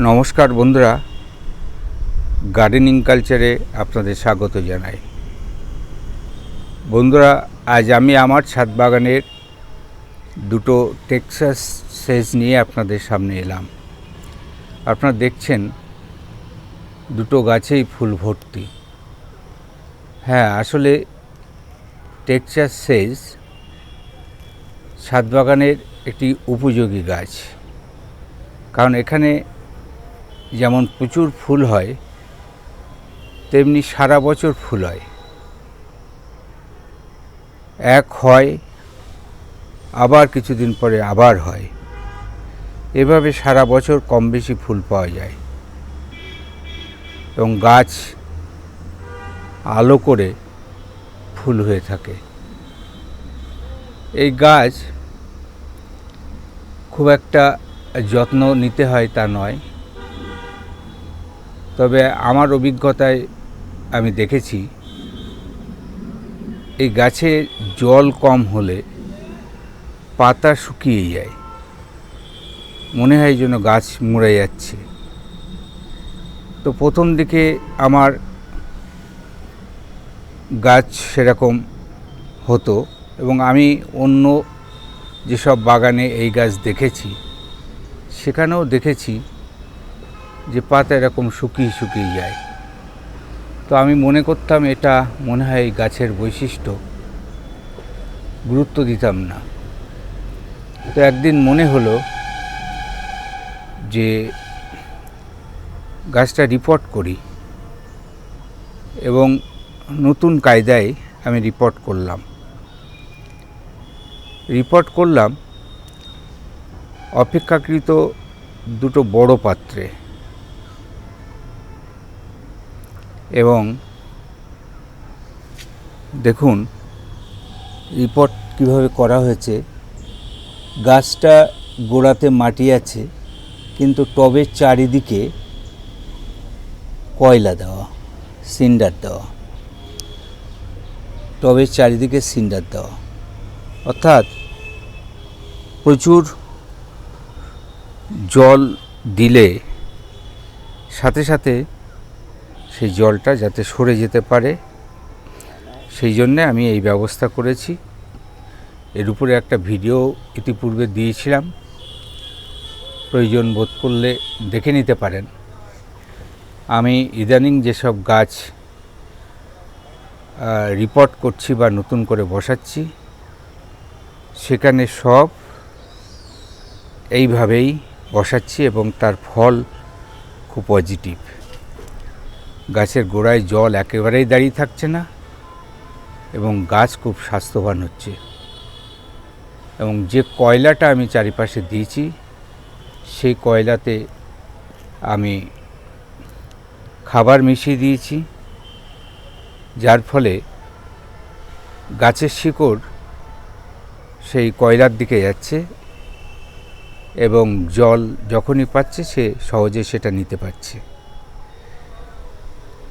নমস্কার বন্ধুরা। গার্ডেনিং কালচারে আপনাদের স্বাগত জানাই। বন্ধুরা, আজ আমি আমার ছাদ বাগানের দুটো টেক্সাস সেজ নিয়ে আপনাদের সামনে এলাম। আপনারা দেখছেন দুটো গাছেই ফুল ভর্তি। হ্যাঁ আসলে টেক্সাস সেজ ছাদ বাগানের একটি উপযোগী গাছ। কারণ এখানে যেমন প্রচুর ফুল হয়, তেমনি সারা বছর ফুল হয়। এক হয়, আবার কিছুদিন পরে আবার হয়। এভাবে সারা বছর কম বেশি ফুল পাওয়া যায়। এবং গাছ আলো করে ফুল হয়ে থাকে। এই গাছ খুব একটা যত্ন নিতে হয় তা নয়। তবে আমার অভিজ্ঞতায় আমি দেখেছি, এই গাছে জল কম হলে পাতা শুকিয়ে যায়। মনে হয় যেন গাছ মরে যাচ্ছে। তো প্রথম দিকে আমার গাছ সেরকম হতো এবং আমি অন্য যেসব বাগানে এই গাছ দেখেছি, সেখানেও দেখেছি যে পাতা এরকম শুকিয়ে শুকিয়ে যায়। তো আমি মনে করতাম এটা মনে হয় গাছের বৈশিষ্ট্য। গুরুত্ব দিতাম না। তো একদিন মনে হলো যে গাছটা রিপোর্ট করি এবং নতুন কায়দায় আমি রিপোর্ট করলাম। রিপোর্ট করলাম অপেক্ষাকৃত দুটো বড় পাত্রে। এবং দেখুন রিপোর্ট কীভাবে করা হয়েছে। গাছটা গোড়াতে মাটি আছে, কিন্তু টবের চারিদিকে কয়লা দেওয়া, সিন্ডার দেওয়া। টবের চারিদিকে সিন্ডার দেওয়া। অর্থাৎ প্রচুর জল দিলে সাথে সাথে সেই জলটা যাতে সরে যেতে পারে। সেই জন্যে আমি এই ব্যবস্থা করেছি। এর উপরে একটা ভিডিও ইতিপূর্বে দিয়েছিলাম। প্রয়োজন বোধ করলে দেখে নিতে পারেন। আমি ইদানিং যেসব গাছ রিপোর্ট করছি বা নতুন করে বসাচ্ছি, সেখানে সব এইভাবেই বসাচ্ছি এবং তার ফল খুব পজিটিভ গাছের গোড়ায় জল একেবারেই দাঁড়িয়ে থাকছে না এবং গাছ খুব স্বাস্থ্যবান হচ্ছে। এবং যে কয়লাটা আমি চারিপাশে দিয়েছি, সেই কয়লাতে আমি খাবার মিশিয়ে দিয়েছি, যার ফলে গাছের শিকড় সেই কয়লার দিকে যাচ্ছে এবং জল যখনই পাচ্ছে সে সহজে সেটা নিতে পারছে।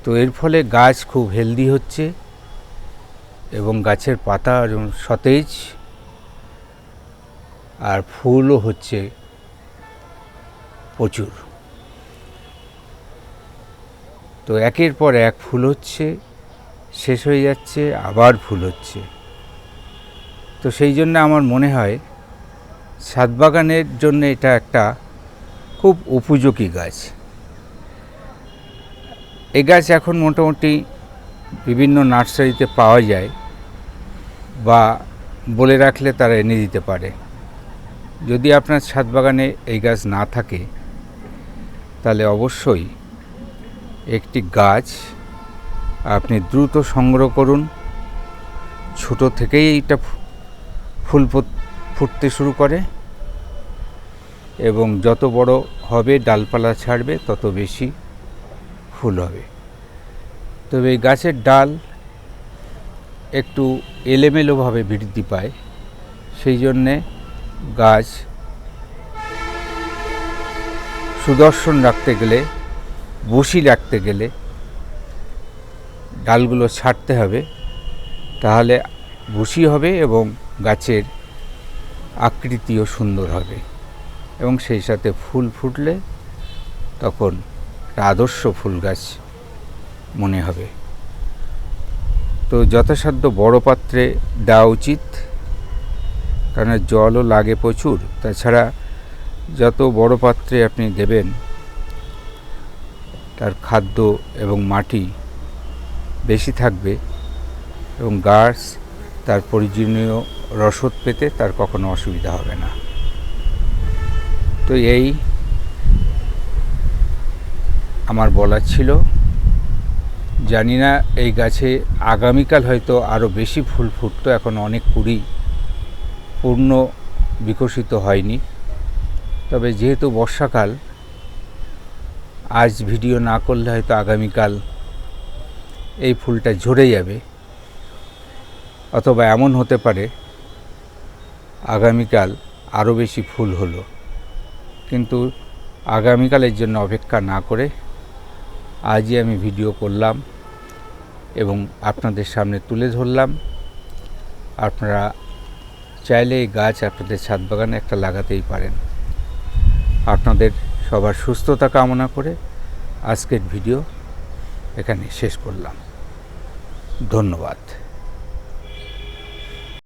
তো এর ফলে গাছ খুব হেলদি হচ্ছে এবং গাছের পাতা সতেজ আর ফুলও হচ্ছে প্রচুর। তো একের পর এক ফুল হচ্ছে, শেষ হয়ে যাচ্ছে, আবার ফুল হচ্ছে। তো সেই জন্য আমার মনে হয় ছাদ বাগানের জন্য এটা একটা খুব উপযোগী গাছ। এই গাছ এখন মোটামুটি বিভিন্ন নার্সারিতে পাওয়া যায় বা বলে রাখলে তারা এনে দিতে পারে। যদি আপনার ছাদ বাগানে এই গাছ না থাকে, তাহলে অবশ্যই একটি গাছ আপনি দ্রুত সংগ্রহ করুন। ছোট থেকেই এইটা ফুল ফুটতে শুরু করে এবং যত বড় হবে, ডালপালা ছাড়বে, তত বেশি ফুল হবে। তবে এই গাছের ডাল একটু এলেমেলোভাবে বৃদ্ধি পায়। সেই জন্যে গাছ সুদর্শন রাখতে গেলে, বসি রাখতে গেলে ডালগুলো ছাড়তে হবে। তাহলে বসি হবে এবং গাছের আকৃতিও সুন্দর হবে। এবং সেই সাথে ফুল ফুটলে তখন একটা আদর্শ ফুল গাছ মনে হবে। তো যথাসাধ্য বড় পাত্রে দেওয়া উচিত কারণ জলও লাগে প্রচুর। তাছাড়া যত বড় পাত্রে আপনি দেবেন, তার খাদ্য এবং মাটি বেশি থাকবে এবং গাছ তার প্রয়োজনীয় রসদ পেতে তার কখনো অসুবিধা হবে না। তো এই আমার বলার ছিল, জানি না এই গাছে আগামীকাল হয়তো আরও বেশি ফুল ফুটতো, এখন অনেক কুড়ি পূর্ণ বিকশিত হয়নি। তবে যেহেতু বর্ষাকাল, আজ ভিডিও না করলে হয়তো আগামীকাল এই ফুলটা ঝরে যাবে। অথবা এমন হতে পারে, আগামীকাল আরও বেশি ফুল হলো। কিন্তু আগামীকালের জন্য অপেক্ষা না করে আজই আমি ভিডিও করলাম এবং আপনাদের সামনে তুলে ধরলাম। আপনারা চাইলে এই গাছ আপনাদের ছাদ বাগানে একটা লাগাতেই পারেন। আপনাদের সবার সুস্থতা কামনা করে আজকের ভিডিও এখানে শেষ করলাম। ধন্যবাদ।